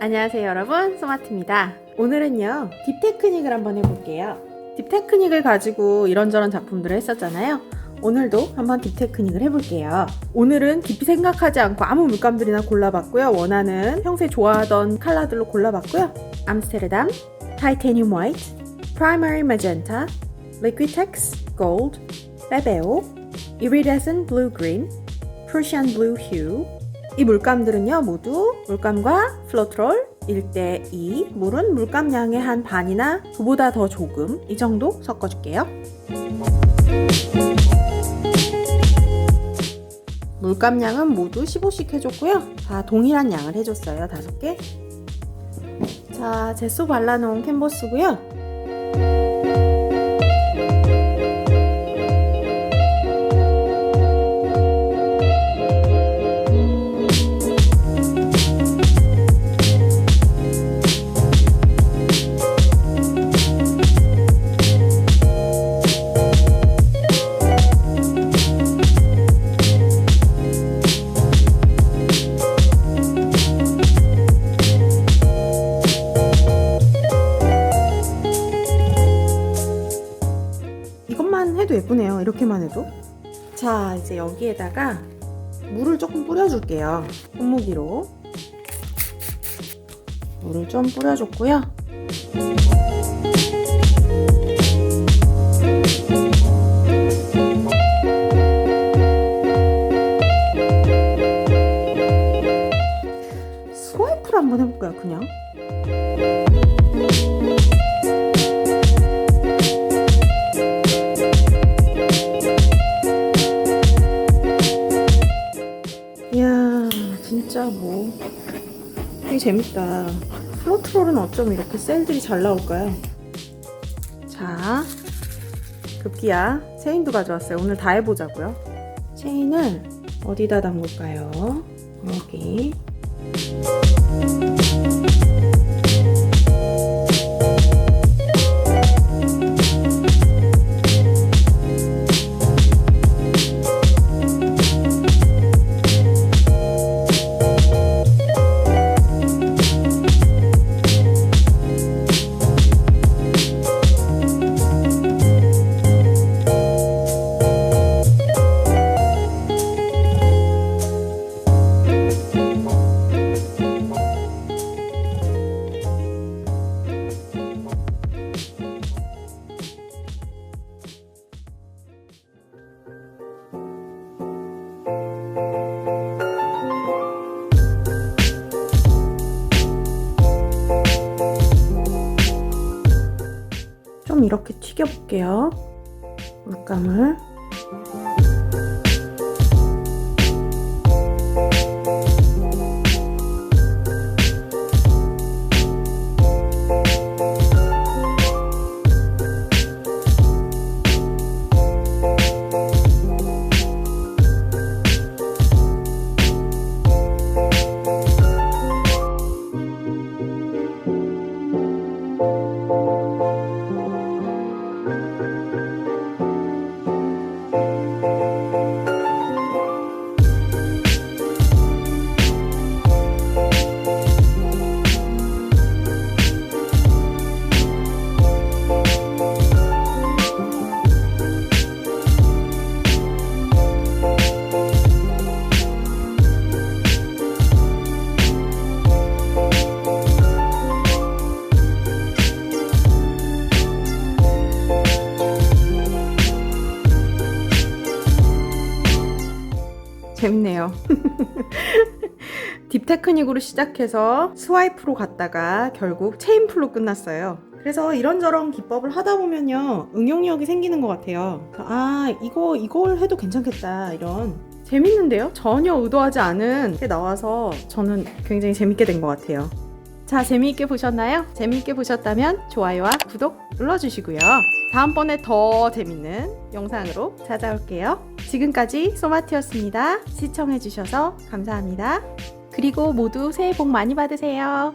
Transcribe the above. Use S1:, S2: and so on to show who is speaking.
S1: 안녕하세요 여러분. 소마트입니다. 오늘은요 딥 테크닉을 한번 해볼게요. 딥 테크닉을 가지고 이런저런 작품들을 했었잖아요. 오늘도 한번 딥 테크닉을 해볼게요. 오늘은 깊이 생각하지 않고 아무 물감들이나 골라봤고요. 원하는 평소에 좋아하던 컬러들로 골라봤고요. 암스테르담, 타이타늄 화이트, 프라이머리 마젠타, 리퀴텍스 골드, 베베오, 이리데센 블루 그린, 프루시안 블루 휴, 이 물감들은요 모두 물감과 플로트롤 1대2 물은 물감량의 한 반이나 그보다 더 조금 이 정도 섞어줄게요. 물감량은 모두 15씩 해줬고요. 다 동일한 양을 해줬어요 5개. 자 제소 발라놓은 캔버스고요 예쁘네요. 이렇게만 해도. 자, 이제 여기에다가 물을 조금 뿌려줄게요. 손무기로. 물을 좀 뿌려줬고요. 스와이프를 한번 해볼까요, 그냥? 재밌다. 플로트롤은 어쩜 이렇게 셀들이 잘 나올까요? 자 급기야 체인도 가져왔어요. 오늘 다 해보자고요. 체인을 어디다 담글까요? 여기 이렇게 튀겨볼게요. 물감을 재밌네요. 딥 테크닉으로 시작해서 스와이프로 갔다가 결국 체인풀로 끝났어요. 그래서 이런저런 기법을 하다 보면요 응용력이 생기는 것 같아요. 아 이거 이걸 해도 괜찮겠다 이런 재밌는데요? 전혀 의도하지 않은 게 나와서 저는 굉장히 재밌게 된 것 같아요. 자, 재미있게 보셨나요? 재미있게 보셨다면 좋아요와 구독 눌러주시고요. 다음번에 더 재밌는 영상으로 찾아올게요. 지금까지 소마티였습니다. 시청해주셔서 감사합니다. 그리고 모두 새해 복 많이 받으세요.